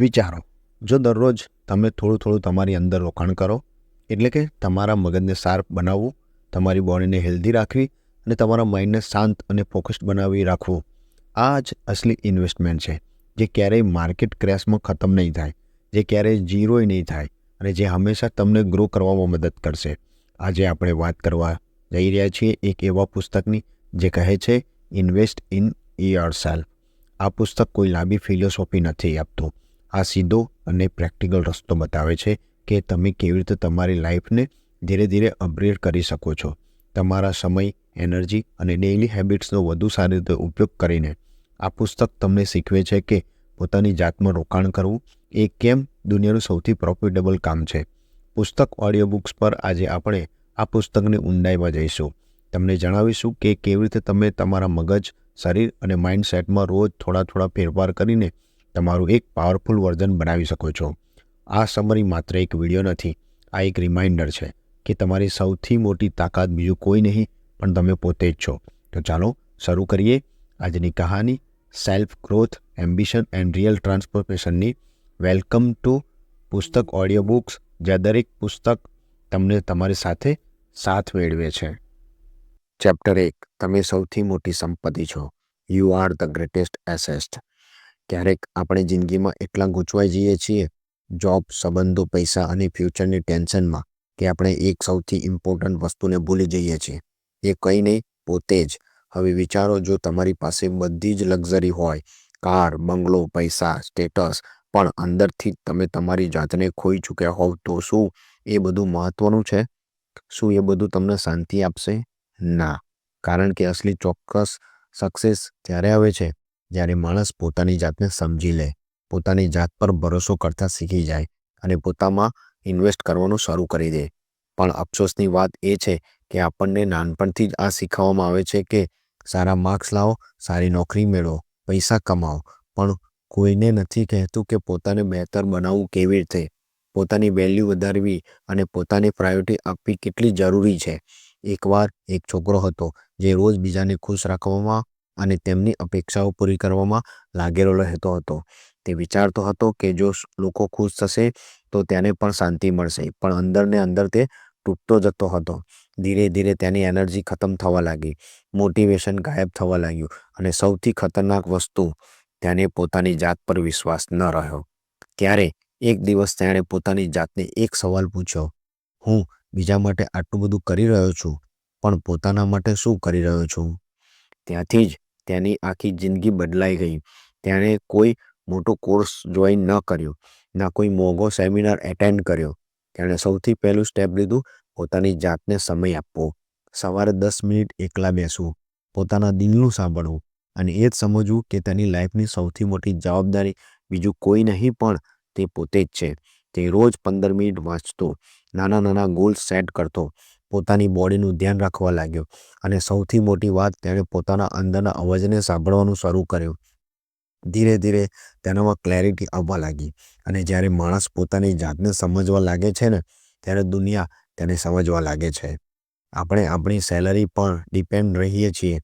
વિચારો. જો દરરોજ તમે થોડું થોડું તમારી અંદર રોકાણ કરો, એટલે કે તમારા મગજને શાર્પ બનાવવું, તમારી બોડીને હેલ્ધી રાખવી અને તમારા માઇન્ડને શાંત અને ફોકસ્ડ બનાવી રાખવું, આ જ અસલી ઇન્વેસ્ટમેન્ટ છે, જે ક્યારેય માર્કેટ ક્રેશમાં ખતમ નહીં થાય, જે ક્યારેય ઝીરોય નહીં થાય અને જે હંમેશા તમને ગ્રો કરવામાં મદદ કરશે. આજે આપણે વાત કરવા જઈ રહ્યા છીએ એક એવા પુસ્તકની, જે કહે છે ઇન્વેસ્ટ ઇન યોર સેલ્ફ આ પુસ્તક કોઈ લાંબી ફિલોસોફી નથી આપતું. આ સીધો અને પ્રેક્ટિકલ રસ્તો બતાવે છે કે તમે કેવી રીતે તમારી લાઈફને ધીરે ધીરે અપગ્રેડ કરી શકો છો. તમારા સમય, એનર્જી અને ડેઇલી હેબિટ્સનો વધુ સારી રીતે ઉપયોગ કરીને આ પુસ્તક તમને શીખવે છે કે પોતાની જાતમાં રોકાણ કરવું એ કેમ દુનિયાનું સૌથી પ્રોફિટેબલ કામ છે. પુસ્તક ઓડિયો બુક્સ પર આજે આપણે આ પુસ્તકની ઊંડાઈમાં જઈશું. તમને જણાવીશું કે કેવી રીતે તમે તમારા મગજ, શરીર અને માઇન્ડસેટમાં રોજ થોડા થોડા ફેરફાર કરીને તમારું એક પાવરફુલ વર્ઝન બનાવી શકો છો. આ સમરી માત્ર એક વીડિયો નથી, આ એક રિમાઇન્ડર છે કે તમારી સૌથી મોટી તાકાત બીજું કોઈ નહીં, પણ તમે પોતે જ છો. તો ચાલો શરૂ કરીએ આજની કહાની self growth ambition and real ટ્રાન્સફોર્મેશનની welcome to પુસ્તક ઓડિયો બુક્સ જ્યાં દરેક પુસ્તક તમને તમારી સાથે સાથ મેળવે છે. ચેપ્ટર એક, તમે સૌથી મોટી સંપત્તિ છો. You are the greatest asset ક્યારેક આપણે જિંદગીમાં એટલા ગૂંચવાઈ જઈએ છીએ, જોબ, સંબંધો, પૈસા અને ફ્યુચરની ટેન્શનમાં કે આપણે એક સૌથી ઇમ્પોર્ટન્ટ વસ્તુને ભૂલી જઈએ છીએ. એ કંઈ નહીં, પોતે જ. હવે વિચારો, જો તમારી પાસે બધી જ લક્ઝરી હોય, કાર, બંગલો, પૈસા, સ્ટેટસ, પણ અંદરથી તમે તમારી જાતને ખોઈ ચૂક્યા હોવ, તો શું એ બધું મહત્વનું છે? શું એ બધું તમને શાંતિ આપશે? ના. કારણ કે અસલી ચોક્કસ સક્સેસ ત્યારે આવે છે? જ્યારે માણસ પોતાની જાતને સમજી લે, પોતાની જાત પર ભરોસો કરતા શીખી જાય અને પોતામાં ઇન્વેસ્ટ કરવાનું શરૂ કરી દે. પણ અફસોસની વાત એ છે કે આપણને નાનપણથી જ આ શીખવવામાં આવે છે કે સારા માર્ક્સ લાવો, સારી નોકરી મેળવો, પૈસા કમાવો, પણ કોઈને નથી કહેતું કે પોતાને બહેતર બનાવવું કેવી રીતે? પોતાની વેલ્યુ વધારવી અને પોતાની પ્રાયોરિટી આપવી કેટલી જરૂરી છે? એકવાર એક છોકરો હતો જે રોજ બીજાને ખુશ રાખવામાં અને તેમની અપેક્ષાઓ પૂરી કરવામાં લાગેલો રહેતો હતો. તે વિચારતો હતો કે જો લોકો ખુશ થશે, તો તેને પણ શાંતિ મળશે. પણ અંદરને અંદર તે તૂટતો જતો હતો. ધીરે ધીરે તેની એનર્જી ખતમ થવા લાગી. મોટિવેશન ગાયબ થવા લાગ્યું. અને સૌથી ખતરનાક વસ્તુ, તેને પોતાની જાત પર વિશ્વાસ ન રહ્યો. ત્યારે એક દિવસ તેણે પોતાની જાતને એક સવાલ પૂછ્યો. હું બીજા માટે આટલું બધું કરી રહ્યો છું, પણ પોતાના માટે શું કરી રહ્યો છું? ત્યાંથી જ તેની આખી જિંદગી બદલાઈ ગઈ. તેણે કોઈ મોટો કોર્સ જોઈન ન કર્યો, ના કોઈ મોંઘો સેમિનાર એટેન્ડ કર્યો. તેણે સૌથી પહેલું સ્ટેપ લીધું, પોતાની જાતને સમય આપવો. સવારે દસ મિનિટ એકલા બેસવું, પોતાના દિલનું સાંભળવું અને એ જ સમજવું કે તેની લાઈફની સૌથી મોટી જવાબદારી બીજું કોઈ નહીં, પણ તે પોતે જ છે. તે રોજ પંદર મિનિટ વાંચતો નાના નાના ગોલ્સ સેટ કરતો પોતાની બોડીનું ધ્યાન રાખવા લાગ્યો અને સૌથી મોટી વાત તેણે પોતાના અંદરના અવાજને સાંભળવાનું શરૂ કર્યું. ધીરે ધીરે તેનામાં ક્લેરિટી આવવા લાગી અને જ્યારે માણસ પોતાની જાતને સમજવા લાગે છે ને, ત્યારે દુનિયા તેને સમજવા લાગે છે. આપણે આપણી સેલરી પર ડિપેન્ડ રહીએ છીએ,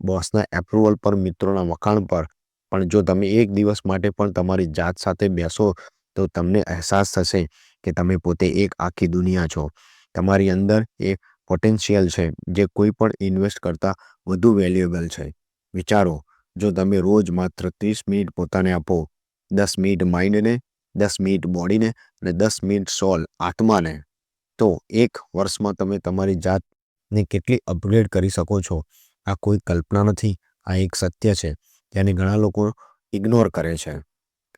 બોસના એપ્રુવલ પર, મિત્રોના વખાણ પર. પણ જો તમે એક દિવસ માટે પણ તમારી જાત સાથે બેસો, તો તમને અહેસાસ થશે કે તમે પોતે એક આખી દુનિયા છો. તમારી અંદર એ પોટેન્શિયલ છે જે કોઈ પણ ઇન્વેસ્ટ કરતાં વધુ વેલ્યુએબલ છે. વિચારો, જો તમે રોજ માત્ર ત્રીસ મિનિટ પોતાને આપો, દસ મિનિટ માઇન્ડને દસ મિનિટ બોડીને અને દસ મિનિટ સોલ આત્માને, તો એક વર્ષમાં તમે તમારી જાતને કેટલી અપગ્રેડ કરી શકો છો. આ કોઈ કલ્પના નથી, આ એક સત્ય છે, જેને ઘણા લોકો ઇગ્નોર કરે છે.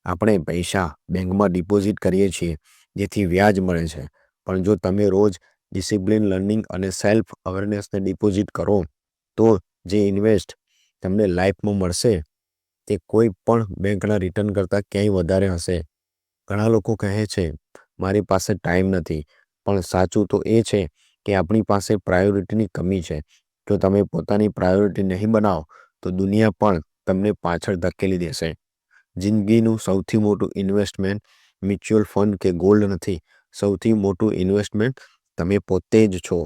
આપણે પૈસા બેંકમાં ડિપોઝિટ કરીએ છીએ, જેથી વ્યાજ મળે છે. પણ જો તમે રોજ ડિસિપ્લિન, લર્નિંગ અને સેલ્ફ અવેરનેસને ડિપોઝિટ કરો, તો જે ઇન્વેસ્ટ તમને લાઈફમાં મળશે, તે કોઈ પણ બેંકના રિટર્ન કરતાં ક્યાંય વધારે હશે. ઘણા લોકો કહે છે, મારી પાસે ટાઈમ નથી. પણ સાચું તો એ છે કે આપણી પાસે પ્રાયોરિટીની કમી છે. જો તમે પોતાની પ્રાયોરિટી નહીં બનાવો, તો દુનિયા પણ તમને પાછળ ધકેલી દેશે. જિંદગીનું સૌથી મોટું ઇન્વેસ્ટમેન્ટ મ્યુચ્યુઅલ ફંડ કે ગોલ્ડ નથી. સૌથી મોટું ઇન્વેસ્ટમેન્ટ તમે પોતે જ છો.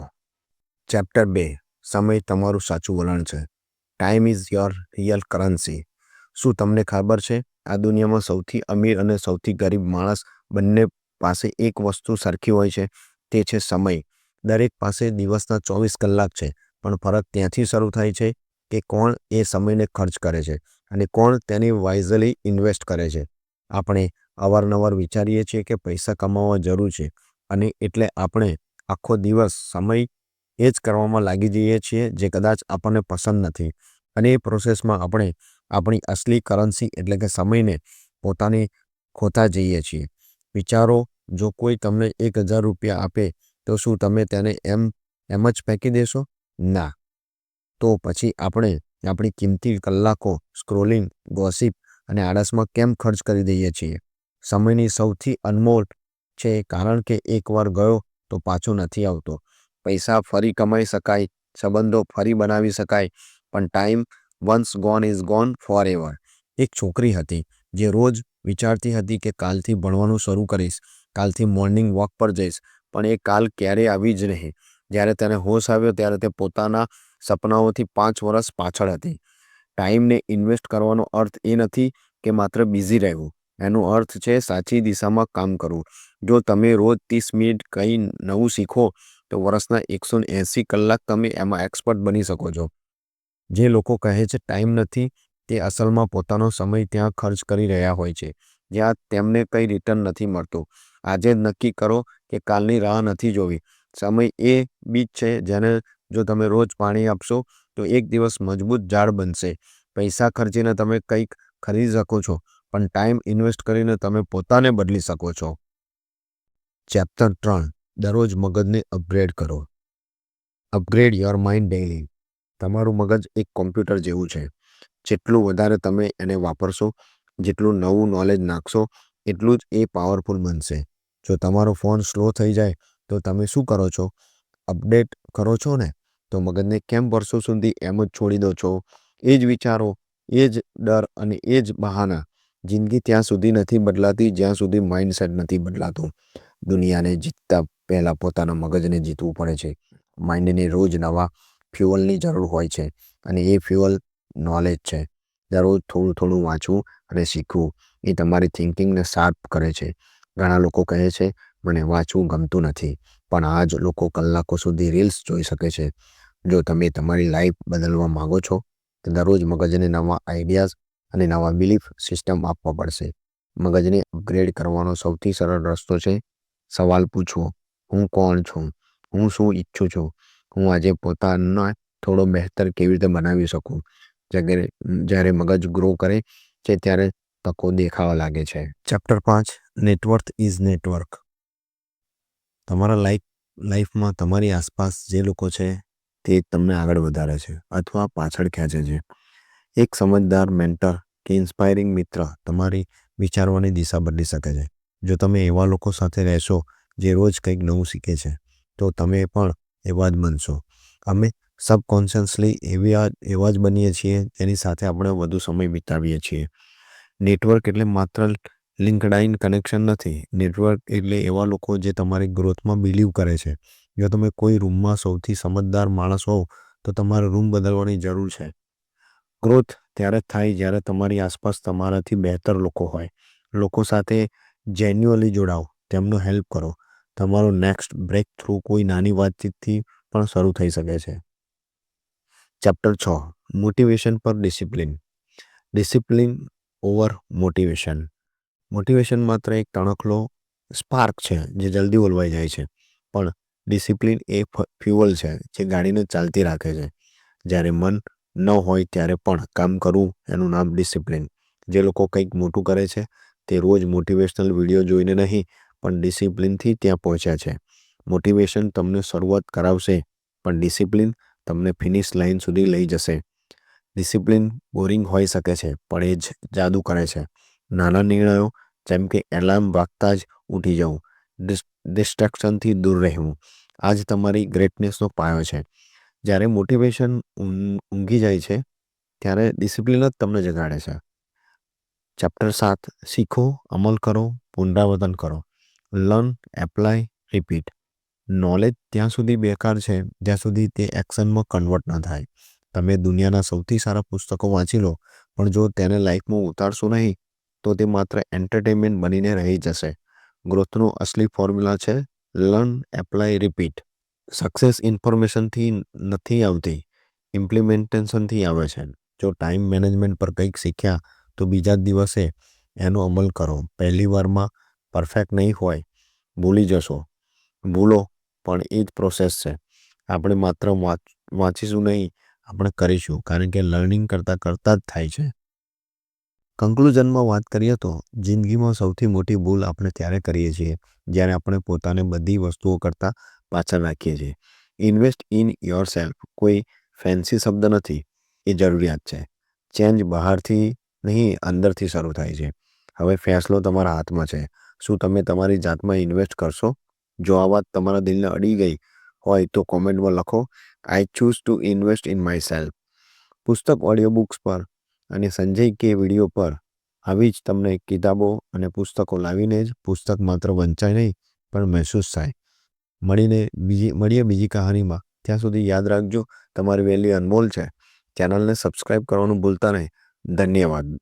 ચેપ્ટર બે, સમય તમારું સાચું વલણ છે. Time is your real currency શું તમને ખબર છે, આ દુનિયામાં સૌથી અમીર અને સૌથી ગરીબ માણસ બંને પાસે એક વસ્તુ સરખી હોય છે, તે છે સમય. દરેક પાસે દિવસના ચોવીસ કલાક છે, પણ ફરક ત્યાંથી શરૂ થાય છે કે કોણ એ સમયને ખર્ચ કરે છે અને કોણ તેની વાઇઝલી ઇન્વેસ્ટ કરે છે. આપણે અવારનવાર વિચારીએ છીએ કે પૈસા કમાવવા જરૂર છે અને એટલે આપણે આખો દિવસ સમય એ જ કરવામાં લાગી જઈએ છીએ જે કદાચ આપણને પસંદ નથી. અને એ પ્રોસેસમાં આપણે આપણી અસલી કરન્સી એટલે કે સમયને પોતાની ખોતા જઈએ છીએ. વિચારો, જો કોઈ તમને એક હજાર રૂપિયા આપે, તો શું તમે તેને એમ એમ જ ફેંકી દેશો? ના. તો પછી આપણે આપણી કિંમતી કલાકો, સ્ક્રોલિંગ, ગોસિપ અને આળસમાં કેમ ખર્ચ કરી દઈએ છીએ? સમયની સૌથી અનમોલ છે, કારણ કે એકવાર ગયો તો પાછો નથી આવતો. પૈસા ફરી કમાઈ શકાય, સંબંધો ફરી બનાવી શકાય, પણ time once gone is gone forever એક છોકરી હતી, જે રોજ વિચારતી હતી કે કાલથી ભણવાનું શરૂ કરીશ, કાલથી મોર્નિંગ વોક પર જઈશ, પણ એ કાલ ક્યારેય આવી જ નહીં. જ્યારે તેને હોશ આવ્યો ત્યારે તે પોતાના સપનાઓથી પાંચ વર્ષ પાછળ હતી. ટાઈમને ઇન્વેસ્ટ કરવાનો અર્થ એ નથી કે માત્ર બિઝી રહેવું. એનો અર્થ છે સાચી દિશામાં કામ કરવું. જો તમે રોજ ત્રીસ મિનિટ કંઈ નવું શીખો, તો વર્ષના એકસો એંસી કલાક તમે એમાં એક્સપર્ટ બની શકો છો. જે લોકો કહે છે ટાઈમ નથી, તે અસલમાં પોતાનો સમય ત્યાં ખર્ચ કરી રહ્યા હોય છે, જ્યાં તેમને કંઈ રિટર્ન નથી મળતું. આજે નક્કી કરો કે કાલની રાહ નથી જોવી. સમય એ બીજ છે જેને જો તમે રોજ પાણી આપશો, તો એક દિવસ મજબૂત ઝાડ બનશે. પૈસા ખર્ચીને તમે કંઈક ખરીદી શકો છો. પણ ટાઈમ ઇન્વેસ્ટ કરીને તમે પોતાને બદલી શકો છો. ચેપ્ટર ત્રણ. દરરોજ મગજને અપગ્રેડ કરો. અપગ્રેડ યોર માઇન્ડ ડેઇલી તમારું મગજ એક કોમ્પ્યુટર જેવું છે. જેટલું વધારે તમે એને વાપરશો, જેટલું નવું નોલેજ નાખશો, એટલું જ એ પાવરફુલ બનશે. જો તમારો ફોન સ્લો થઈ જાય, તો તમે શું કરો છો? અપડેટ કરો છો ને? તો મગજને કેમ વર્ષો સુધી એમ જ છોડી દો છો? એ જ વિચારો, એ જ ડર અને એ જ બહાના. જિંદગી ત્યાં સુધી નથી બદલાતી, જ્યાં સુધી માઇન્ડસેટ નથી બદલાતું. દુનિયાને જીતતા પહેલાં પોતાના મગજને જીતવું પડે છે. માઇન્ડને રોજ નવા ફ્યુઅલની જરૂર હોય છે અને એ ફ્યુઅલ નોલેજ છે. દરરોજ થોડું થોડું વાંચવું અને શીખવું એ તમારી થિંકિંગને શાર્પ કરે છે. ઘણા લોકો કહે છે, મને વાંચવું ગમતું નથી. પણ આજ લોકો કલાકો સુધી રીલ્સ જોઈ શકે છે. જો તમે તમારી લાઈફ બદલવા માંગો છો, તો દરરોજ મગજને નવા આઈડિયાઝ અને નવા બિલીફ સિસ્ટમ આપવા પડશે. મગજને અપગ્રેડ કરવાનો સૌથી સરળ રસ્તો છે, સવાલ પૂછવો. હું કોણ છું? હું શું ઈચ્છું છું? હું આજે પોતાના થોડો બહેતર કેવી રીતે બનાવી શકું? જ્યારે જ્યારે મગજ ગ્રો કરે છે, ત્યારે તકો દેખાવા લાગે છે. ચેપ્ટર પાંચ નેટવર્ક ઇઝ નેટવર્ક. તમારા લાઈફ, લાઈફમાં તમારી આસપાસ જે લોકો છે, તે તમને આગળ વધારે છે, અથવા પાછળ ખેંચે છે. એક સમજદાર મેન્ટર કે ઇન્સ્પાયરિંગ મિત્ર તમારી વિચારવાની દિશા બદલી શકે છે. જો તમે એવા લોકો સાથે રહેશો જે રોજ કંઈક નવું શીખે છે, તો તમે પણ એવા જ બનશો. અમે સબકોન્શિયસલી એવી એવા જ બનીએ છીએ જેની સાથે આપણે વધુ સમય વિતાવીએ છીએ. નેટવર્ક એટલે માત્ર લિંકડાઇન કનેક્શન નથી. નેટવર્ક એટલે એવા લોકો જે તમારી ગ્રોથમાં બિલીવ કરે છે. જો તમે કોઈ રૂમમાં સૌથી સમજદાર માણસ હોવ, તો તમારે રૂમ બદલવાની જરૂર છે. ગ્રોથ ત્યારે થાય જ્યારે તમારી આસપાસ તમારાથી બહેતર લોકો હોય. લોકો સાથે જેન્યુઅલી જોડાઓ, તેમનો હેલ્પ કરો. તમારો નેક્સ્ટ બ્રેક થ્રુ કોઈ નાની વાતચીતથી પણ શરૂ થઈ શકે છે. ચેપ્ટર છ મોટિવેશન પર discipline discipline over motivation motivation માત્ર એક તણખલો સ્પાર્ક છે જે જલ્દી ઓલવાઈ જાય છે. પણ ડિસિપ્લિન એ ફ્યુઅલ છે જે ગાડીને ચાલતી રાખે છે. જ્યારે મન ન હોય ત્યારે પણ કામ કરવું એનું નામ ડિસિપ્લિન. જે લોકો કંઈક મોટું કરે છે, તે રોજ મોટિવેશનલ વીડિયો જોઈને નહીં, પણ ડિસિપ્લિનથી ત્યાં પહોંચ્યા છે. મોટિવેશન તમને શરૂઆત કરાવશે, પણ ડિસિપ્લિન તમને ફિનિશ લાઇન સુધી લઈ જશે. ડિસિપ્લિન બોરિંગ હોઈ શકે છે, પણ એ જ જાદુ કરે છે. નાના નિર્ણયો, જેમ કે એલાર્મ વાગતા જ ઉઠી જવું ડિસ્ટ્રેક્શનથી દૂર રહેવું, આ જ તમારી ગ્રેટનેસનો પાયો છે. જ્યારે મોટિવેશન ઊંઘી જાય છે, ત્યારે ડિસિપ્લિન જ તમને જગાડે છે. ચેપ્ટર સાત, શીખો, અમલ કરો, પુનરાવર્તન કરો. લર્ન એપ્લાય રિપીટ નોલેજ ત્યાં સુધી બેકાર છે, જ્યાં સુધી તે એક્શનમાં કન્વર્ટ ન થાય. તમે દુનિયાના સૌથી સારા પુસ્તકો વાંચી લો, પણ જો તેને લાઈફમાં ઉતારશો નહીં, તો તે માત્ર એન્ટરટેનમેન્ટ બનીને રહી જશે. ગ્રોથનો અસલી ફોર્મ્યુલા છે લર્ન એપ્લાય રિપીટ સક્સેસ ઇન્ફોર્મેશનથી નથી આવતી ઇમ્પ્લિમેન્ટેશનથી આવે છે. જો ટાઈમ મેનેજમેન્ટ પર કંઈક શીખ્યા, તો બીજા જ દિવસે એનો અમલ કરો. પહેલી વારમાં પરફેક્ટ નહીં હોય, ભૂલી જશો. ભૂલો, પણ એ જ પ્રોસેસ છે. આપણે માત્ર વાંચ, વાંચીશું નહીં, આપણે કરીશું. કારણ કે લર્નિંગ કરતાં કરતાં જ થાય છે. કન્ક્લુઝનમાં વાત કરીએ તો જિંદગીમાં સૌથી મોટી ભૂલ આપણે ત્યારે કરીએ છીએ જ્યારે આપણે પોતાને બધી વસ્તુઓ કરતાં પાછળ રાખીએ છીએ. ઇન્વેસ્ટ ઇન યોર સેલ્ફ કોઈ ફેન્સી શબ્દ નથી, એ જરૂરિયાત છે. ચેન્જ બહારથી નહીં, અંદરથી શરૂ થાય છે. હવે ફેસલો તમારા હાથમાં છે. શું તમે તમારી જાતમાં ઇન્વેસ્ટ કરશો? જો આ વાત તમારા દિલને અડી ગઈ હોય તો કોમેન્ટમાં લખો. I choose to invest in myself પુસ્તક ઓડિયો બુક્સ પર અને સંજય કે વીડિયો પર આવી જ તમને કિતાબો અને પુસ્તકો લાવીને જ પુસ્તક માત્ર વંચાય નહીં, પણ મહેસૂસ થાય. મળીને બીજી, મળીએ બીજી કહાનીમાં. ત્યાં સુધી યાદ રાખજો, તમારી વેલ્યુ અનમોલ છે. ચેનલને સબસ્ક્રાઈબ કરવાનું ભૂલતા નહીં. ધન્યવાદ.